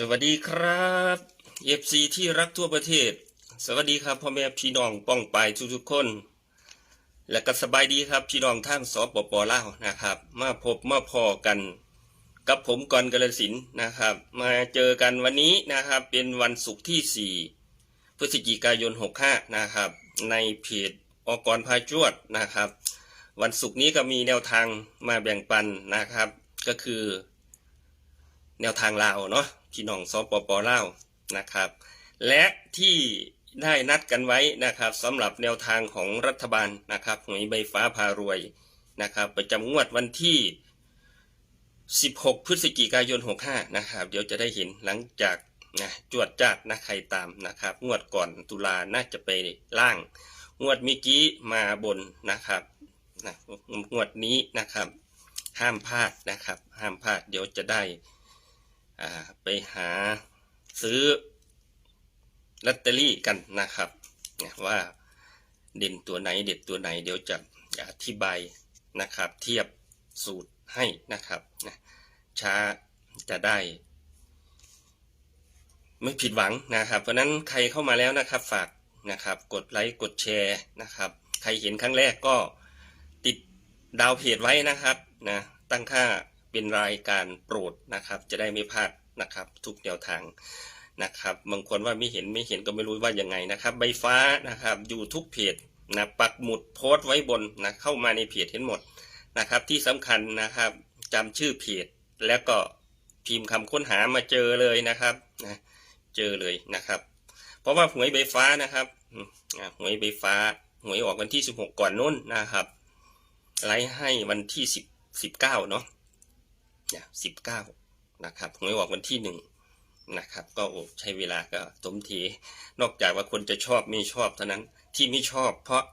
สวัสดีครับเอฟซีที่รักทั่วประเทศ สวัสดีครับพ่อแม่พี่น้องป้องปายทุกๆคน และก็สบายดีครับพี่น้องทางสปปลาวนะครับ มาพบมาพอกัน กับผมกรกระสินนะครับ มาเจอกันวันนี้นะครับ เป็นวันศุกร์ที่ 4 พฤศจิกายน 65 นะครับ ในเพจอกรพาจวดนะครับ วันศุกร์นี้ก็มีแนวทางมาแบ่งปันนะครับ ก็คือ แนวทางลาวเนาะพี่น้องสปปลาวนะครับ และที่ได้นัดกันไว้นะครับสำหรับแนวทางของรัฐบาลนะครับหวยใบฟ้าพารวยนะครับประจำงวดวันที่ 16 พฤศจิกายน 65 นะครับ เดี๋ยวจะได้เห็นหลังจากนะจวดจัดนะใครตามนะครับ งวดก่อนตุลาน่าจะไปล่าง งวดเมื่อกี้มาบนนะครับนะงวดนี้นะครับ ห้ามพลาดนะครับ ห้ามพลาดเดี๋ยวจะได้ อ่าไปหาซื้อลอตเตอรี่กันนะครับว่าเด่นตัวไหนเด็ดตัวไหนเดี๋ยวจะอธิบายนะครับ เทียบสูตรให้นะครับช้าจะได้ ไม่ผิดหวังนะครับ เพราะนั้นใครเข้ามาแล้วนะครับ ฝากนะครับกดไลค์กดแชร์นะครับ ใครเห็นครั้งแรกก็ติดดาวเพจไว้นะครับนะตั้งค่า เป็นรายการโปรดนะครับ จะได้ไม่พลาดนะครับ ทุกแนวทางนะครับบางคนว่าไม่เห็นไม่เห็นก็ไม่รู้ว่ายังไงนะครับ ใบฟ้านะครับอยู่ทุกเพจนะปักหมุดโพสต์ไว้บนนะเข้ามาในเพจเห็นหมดนะครับ ที่สำคัญนะครับจำชื่อเพจแล้วก็พิมพ์คำค้นหามาเจอเลยนะครับนะเจอเลยนะครับ เพราะว่าหวยใบฟ้านะครับหวยใบฟ้าหวยออกวันที่ 16 ก่อนนู้นนะครับไลฟ์ให้วันที่สิบสิบเก้าเนาะ นี่ยสิบเก้านะครับหวยออกวันที่หนึ่งนะครับ ก็โอ้ใช้เวลาก็สมทีนอกจากว่าคนจะชอบไม่ชอบเท่านั้นที่ไม่ชอบเพราะ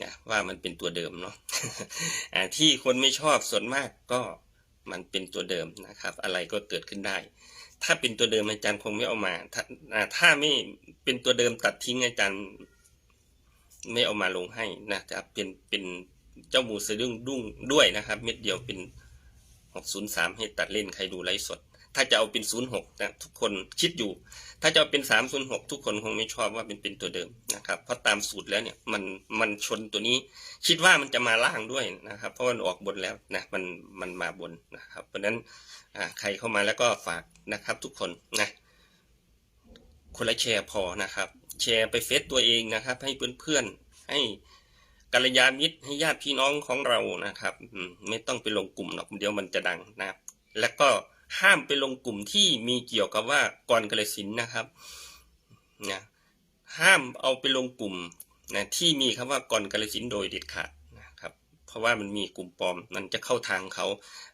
นี่ยว่ามันเป็นตัวเดิมเนาะที่คนไม่ชอบส่วนมากก็มันเป็นตัวเดิมนะครับ อะไรก็เกิดขึ้นได้ ถ้าเป็นตัวเดิมอาจารย์คงไม่เอามา ถ้าอ่าถ้าไม่เป็นตัวเดิมตัดทิ้งอาจารย์ไม่เอามาลงให้นะครับเป็นเป็นเจ้าหมูสะดุ้งดุ้งด้วยนะครับ เม็ดเดียวเป็น หกศูนย์สามให้ตัดเล่นใครดูไลฟ์สด ถ้าจะเอาเป็นศูนย์หกนะทุกคนคิดอยู่ ถ้าจะเอาเป็นสามศูนย์หกทุกคนคงไม่ชอบว่าเป็นเป็นตัวเดิมนะครับ เพราะตามสูตรแล้วเนี่ยมันมันชนตัวนี้ คิดว่ามันจะมาล่างด้วยนะครับ เพราะมันออกบนแล้วนะมันมันมาบนนะครับ เพราะนั้นใครเข้ามาแล้วก็ฝากนะครับ ทุกคนนะคนละแชร์พอนะครับ แชร์ไปเฟซตัวเองนะครับ ให้เพื่อนๆให้ กัลยาณมิตรให้ญาติพี่น้องของเรานะครับไม่ต้องไปลงกลุ่มหรอกเดี๋ยวมันจะดังนะครับ แล้วก็ห้ามไปลงกลุ่มที่มีเกี่ยวกับว่ากรกระสินนะครับนะห้ามเอาไปลงกลุ่มนะที่มีคำว่ากรกระสินโดยเด็ดขาดนะครับ เพราะว่ามันมีกลุ่มปลอมมันจะเข้าทางเขา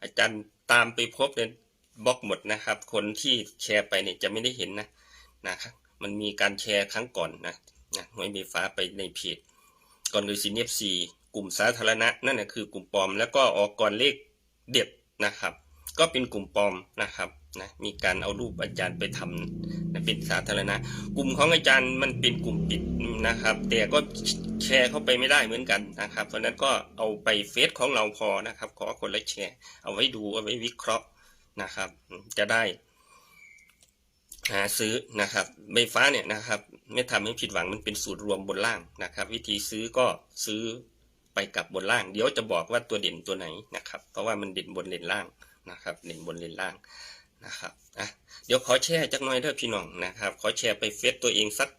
อาจารย์ตามไปพบเนี่ยบล็อกหมดนะครับ คนที่แชร์ไปเนี่ยจะไม่ได้เห็นนะนะครับมันมีการแชร์ครั้งก่อนนะนะหวยไฟฟ้าไปในเพจ ก่อนคือซีเนฟซีกลุ่มสาธารณะนั่นนะคือกลุ่มปลอม แล้วก็ออกก่อนเลขเด็ดนะครับ ก็เป็นกลุ่มปลอมนะครับนะมีการเอารูปอาจารย์ไปทำนะเป็นสาธารณะ กลุ่มของอาจารย์มันเป็นกลุ่มปิดนะครับ แต่ก็แชร์เข้าไปไม่ได้เหมือนกันนะครับ เพราะฉะนั้นก็เอาไปเฟซของเราพอนะครับ ขอคนละแชร์ เอาไว้ดูเอาไว้วิเคราะห์นะครับ จะได้ หาซื้อนะครับใบฟ้าเนี่ยนะครับไม่ทำให้ผิดหวังมันเป็นสูตรรวมบนล่างนะครับ วิธีซื้อก็ซื้อไปกับบนล่าง เดี๋ยวจะบอกว่าตัวเด่นตัวไหนนะครับ เพราะว่ามันเด่นบนเด่นล่างนะครับ เด่นบนเด่นล่างนะครับอะเดี๋ยวขอแชร์จักน่อยเด้อพี่น้องนะครับ ขอแชร์ไปเฟซตัวเองสัก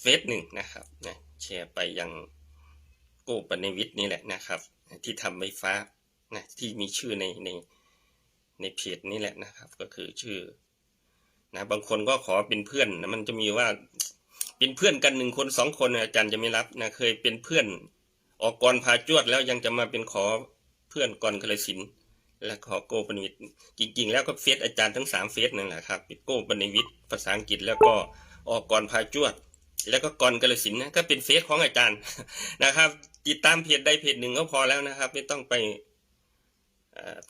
เฟซหนึ่งนะครับนะแชร์ไปยังโก้ปนวิทย์นี่แหละนะครับ ที่ทำใบฟ้านะที่มีชื่อในใน ในเพจนี่แหละนะครับ ก็คือชื่อนะบางคนก็ขอเป็นเพื่อนนะมันจะมีว่าเป็นเพื่อนกันหนึ่งคนสองคนอาจารย์จะไม่รับนะเคยเป็นเพื่อนออกกรพาจวดแล้วยังจะมาเป็นขอเพื่อนกรกระสินและขอโกปนิวิทจริง ๆ แล้วก็เฟซอาจารย์ทั้งสามเฟซนั่นแหละครับโกปนิวิทภาษาอังกฤษแล้วก็ออกกรพาจวด แล้วก็กรกระสินนะก็เป็นเฟซของอาจารย์นะครับ ติดตามเพจใดเพจหนึ่งก็พอแล้วนะครับ ไม่ต้องไป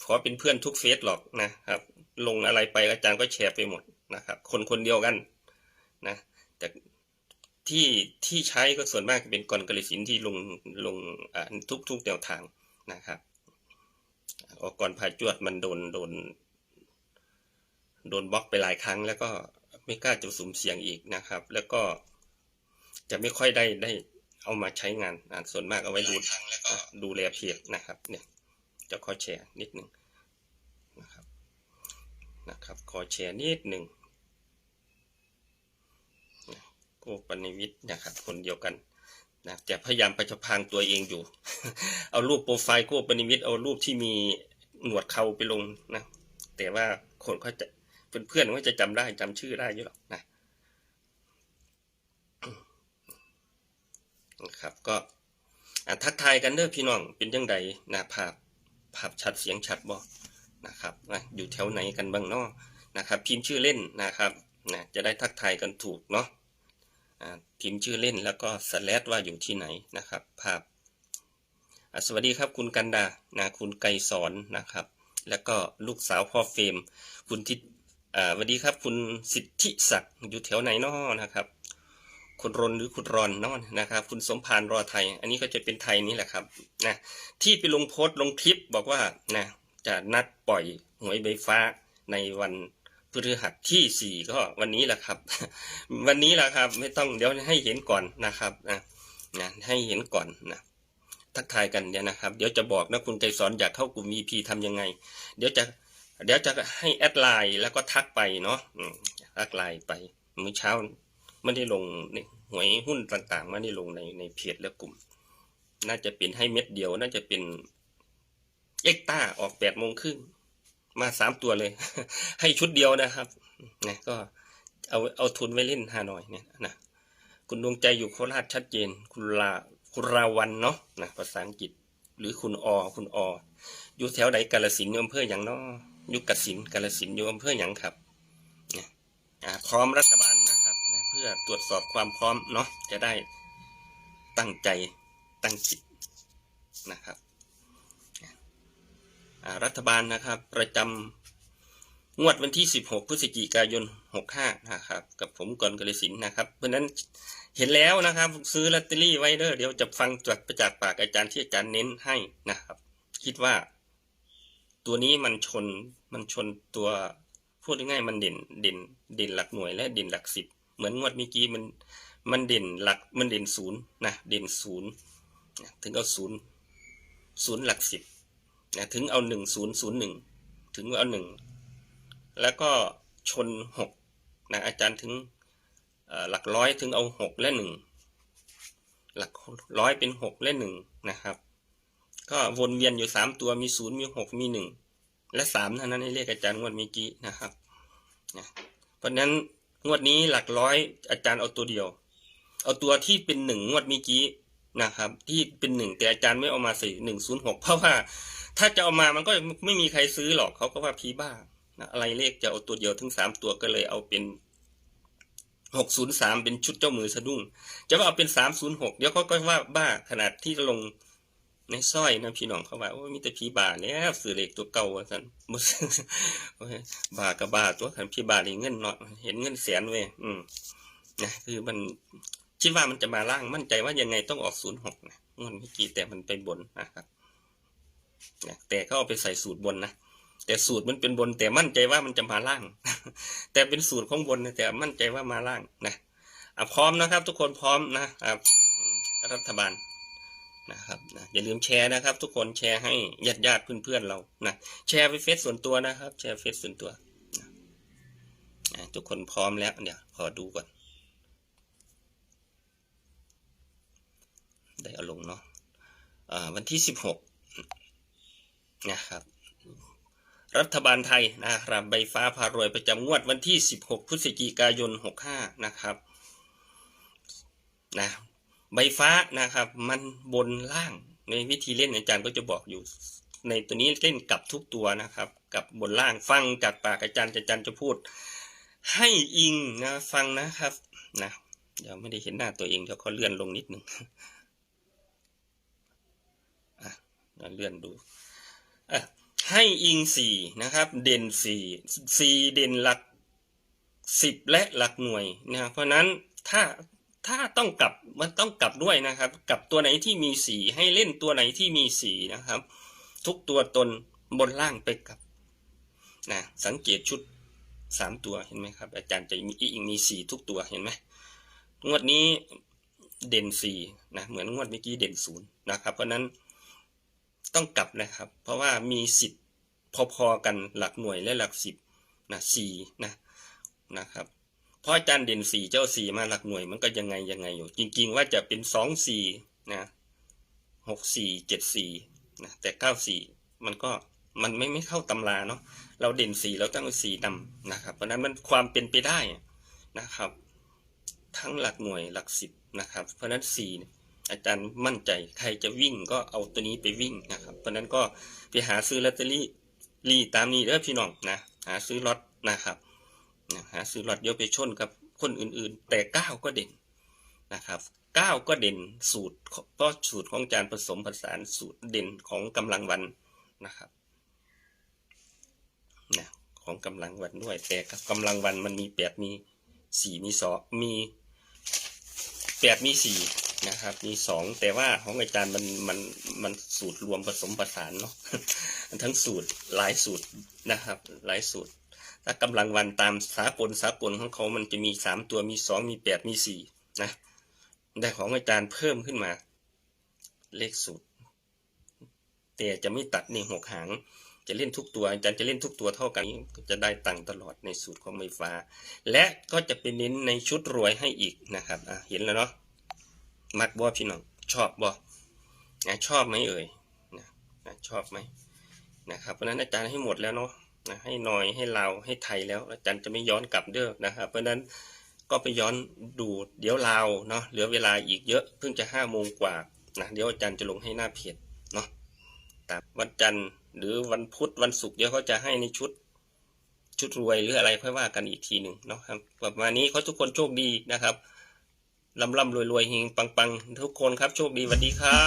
ขอเป็นเพื่อนทุกเฟซหรอกนะครับ ลงอะไรไปอาจารย์ก็แชร์ไปหมดนะครับ คนคนเดียวกันนะแต่ที่ที่ใช้ก็ส่วนมากเป็นกรกระสินที่ลงลงอ่าทุกทุกแนวทางนะครับออกก่อนพายจวดมันโดนโดน โดนบล็อกไปหลายครั้ง แล้วก็ไม่กล้าจะสุ่มเสี่ยงอีกนะครับ แล้วก็จะไม่ค่อยได้ได้เอามาใช้งานอ่าส่วนมากเอาไว้ดูดูแลเพจนะครับ เนี่ย จะขอแชร์นิดหนึ่งนะครับนะครับขอแชร์นิดหนึ่งโกปนิวิทย์นะครับ คนเดียวกันนะจะพยายามประชพางตัวเองอยู่ เอารูปโปรไฟล์โกปนิวิทย์เอารูปที่มีหนวดเขาไปลงนะแต่ว่าคนเขาจะเพื่อนๆว่าจะจำได้จำชื่อได้อยู่หรอกนะนะครับก็ทักทายกันเด้อพี่น้องเป็นยังไงนะภาพ ภาพชัดเสียงชัดบ่นะครับนะอยู่แถวไหนกันบ้างเนาะนะครับ พิมพ์ชื่อเล่นนะครับนะจะได้ทักทายกันถูกเนาะอ่าพิมพ์ชื่อเล่นแล้วก็สแลดว่าอยู่ที่ไหนนะครับ ภาพอะสวัสดีครับคุณกันดานะคุณไกสอนนะครับ แล้วก็ลูกสาวพ่อเฟรมคุณทิศอ่าสวัสดีครับคุณสิทธิศักดิ์อยู่แถวไหนเนาะนะครับ คุณรนหรือคุณรอนนาะนะครับ คุณสมพานรอไทย อันนี้ก็จะเป็นไทยนี่แหละครับนะที่ไปลงโพสต์ลงคลิปบอกว่านะจะนัดปล่อยหวยใบฟ้าในวันพฤหัสที่สี่ก็วันนี้แหละครับ วันนี้แหละครับ ไม่ต้องเดี๋ยวให้เห็นก่อนนะครับนะนะให้เห็นก่อนนะทักทายกันเนี่ยนะครับ เดี๋ยวจะบอกนะคุณไกรสอนอยากเข้ากลุ่ม EP ทำยังไง เดี๋ยวจะเดี๋ยวจะให้แอดไลน์แล้วก็ทักไปเนาะอืมทักไลน์ไปมื้อเช้า ไม่ได้ลงในหวยหุ้นต่างๆไม่ได้ลงในในเพจและกลุ่ม น่าจะเป็นให้เม็ดเดียว น่าจะเป็นเอ็กต้าออกแปดโมงครึ่งมาสามตัวเลย ให้ชุดเดียวนะครับนะก็เอาเอาทุนไว้เล่นฮานอยเนี่ยนะคุณดวงใจอยู่โคราชชัดเจน คุณลาคุณราวันเนาะนะภาษาอังกฤษ หรือคุณอคุณออยู่แถวไหนกาลสินอยู่อำเภออย่างนาะอยู่กสินกาลสินอยู่อำเภออย่างครับนี่ยอ่าพร้อมรัฐบาล พื่อตรวจสอบความพร้อมเนาะจะได้ตั้งใจตั้งจิตนะครับรัฐบาลนะครับประจำงวดวันที่ 16 พฤศจิกายน 65 นะครับ กับผมกรกฤสินนะครับ เพราะนั้นเห็นแล้วนะครับ ซื้อลอตเตอรี่ไว้เด้อเดี๋ยวจะฟังจากประจากปากอาจารย์ที่อาจารย์เน้นให้นะครับ คิดว่าตัวนี้มันชนมันชนตัวพูดง่ายๆมันเด่นเด่นเด่นหลักหน่วยและเด่นหลักสิบ เหมือนงวดเมื่อกี้มันมันเด่นหลักมันเด่นศูนย์นะเด่นศูนย์ถึงเอาศูนย์ศูนย์หลักสิบนะถึงเอาหนึ่งศูนย์ศูนย์หนึ่งถึงเอาหนึ่งแล้วก็ชนหกนะอาจารย์ถึงหลักร้อยถึงเอาหกและหนึ่งหลักร้อยเป็นหกและหนึ่งนะครับ ก็วนเวียนอยู่สามตัวมีศูนย์มีหกมีหนึ่งและสามเท่านั้นให้เรียกอาจารย์งวดเมื่อกี้นะครับนะเพราะฉะนั้น งวดนี้หลักร้อยอาจารย์เอาตัวเดียว เอาตัวที่เป็นหนึ่งงวดเมื่อกี้นะครับ ที่เป็นหนึ่งแต่อาจารย์ไม่เอามาใส่หนึ่งศูนย์หกเพราะว่า ถ้าจะเอามามันก็ไม่มีใครซื้อหรอกเขาก็ว่าพีบ้าอะไรเลขจะเอาตัวเดียวถึงสามตัวก็เลยเอาเป็นหกศูนย์สามเป็นชุดเจ้ามือสะดุ้งจะว่าเอาเป็นสามศูนย์หกเดี๋ยวเขาก็ว่าบ้าขนาดที่ลง ในสร้อยนะพี่น้องเขาว่าโอ้มีแต่พี่บาเนี่ยสื่อเหล็กตัวเก่าว่าสันบ่ซื้อบากับบาตัวคันพี่บานี่เงินเนาะเห็นเงินแสนเว้ยอืมนะคือมันคิดว่ามันจะมาล่างมั่นใจว่ายังไงต้องออกศูนย์หกนะงอนเมื่อกี้แต่มันไปบนนะครับนะแต่เขาเอาไปใส่สูตรบนนะแต่สูตรมันเป็นบน แต่มั่นใจว่ามันจะมาล่าง แต่เป็นสูตรของบนแต่มั่นใจว่ามาล่างนะอะพร้อมนะครับ ทุกคนพร้อมนะครับอืมรัฐบาล นะครับนะอย่าลืมแชร์นะครับ ทุกคนแชร์ให้ญาติญาติเพื่อนๆเรานะแชร์ไปเฟซส่วนตัวนะครับ แชร์เฟซส่วนตัวนะทุกคนพร้อมแล้วเดี๋ยวขอดูก่อน ได้เอาลงเนาะวันที่สิบหกนะครับ รัฐบาลไทยนะครับใบฟ้าพารวยประจำงวดวันที่ 16 พฤศจิกายน 65 นะครับนะ ใบฟ้านะครับ มันบนล่างในวิธีเล่นอาจารย์ก็จะบอกอยู่ ในตัวนี้เล่นกับทุกตัวนะครับ กับบนล่างฟังจากปากอาจารย์อาจารย์จะพูด ให้อิงนะฟังนะครับนะเดี๋ยวไม่ได้เห็นหน้าตัวเองเดี๋ยวเขอเลื่อนลงนิดหนึ่งอะเลื่อนดูอะให้อิงสี่นะครับ เด่นสี่สี่เด่นหลักสิบและหลักหน่วยนะเพราะนั้นถ้า ถ้าต้องกลับมันต้องกลับด้วยนะครับ กลับตัวไหนที่มีสีให้เล่นตัวไหนที่มีสีนะครับ ทุกตัวตนบนล่างไปกลับนะสังเกตชุดสามตัวเห็นไหมครับ อาจารย์จะมีอีกมีสีทุกตัวเห็นไหมงวดนี้เด่นสี่นะเหมือนงวดเมื่อกี้เด่นศูนย์นะครับ เพราะฉะนั้นต้องกลับนะครับ เพราะว่ามีสิบพอๆกันหลักหน่วยและหลักสิบนะสี่นะนะครับ เพราะอาจารย์เด่นสี่เจ้าสี่มาหลักหน่วยมันก็ยังไงยังไงอยู่ จริง ๆ ว่าจะเป็นสองสี่นะหกสี่เจ็ดสี่นะแต่เก้าสี่มันก็มันไม่ไม่เข้าตำราเนาะเราเด่นสี่เราตั้งสี่นำนะครับ เพราะนั้นมันความเป็นไปได้นะครับ ทั้งหลักหน่วยหลักสิบนะครับ เพราะฉะนั้นสี่อาจารย์มั่นใจใครจะวิ่งก็เอาตัวนี้ไปวิ่งนะครับ เพราะฉะนั้นก็ไปหาซื้อลอตเตอรี่รีตามนี้เด้อพี่น้องนะหาซื้อลอตนะครับ นะหาซื้อลอตเดียวไปชนกับคนอื่นๆ แต่เก้าก็เด่นนะครับเก้าก็เด่นสูตรเพราะสูตรของอาจารย์ผสมผสานสูตรเด่นของกำลังวันนะครับนะของกำลังวันด้วย แต่กำลังวันมันมีแปดมีสี่มีสองมีแปดมีสี่นะครับมีสองแต่ว่าของอาจารย์มันมันมันสูตรรวมผสมผสานเนาะทั้งสูตรหลายสูตรนะครับหลายสูตร ถ้ากำลังวันตามสากลสากลของเขามันจะมีสามตัวมีสองมีแปดมีสี่นะแต่ของอาจารย์เพิ่มขึ้นมา เลขสูตรแต่จะไม่ตัดในหกหาง จะเล่นทุกตัวอาจารย์จะเล่นทุกตัวเท่ากันจะได้ตังตลอดในสูตรของไฟฟ้า และก็จะเป็นเน้นในชุดรวยให้อีกนะครับอะเห็นแล้วเนาะมักบ่พี่น้องชอบบ่นะชอบไหมเอ่ยนะนะชอบไหมนะครับเพราะฉะนั้นอาจารย์ให้หมดแล้วเนาะ นะให้นอยให้ลาวให้ไทยแล้วอาจารย์จะไม่ย้อนกลับเด้อนะครับ เพราะนั้นก็ไปย้อนดูเดี๋ยวลาวเนาะเหลือเวลาอีกเยอะเพิ่งจะห้าโมงกว่านะเดี๋ยวอาจารย์จะลงให้หน้าเพจเนาะตามวันจันทร์หรือวันพุธวันศุกร์เดี๋ยวเขาจะให้ในชุดชุดรวยหรืออะไรค่อยว่ากันอีกทีหนึ่งเนาะครับประมาณนี้เขาทุกคนโชคดีนะครับลำลำรวยรวยเฮงปังปังทุกคนครับโชคดีสวัสดีครับ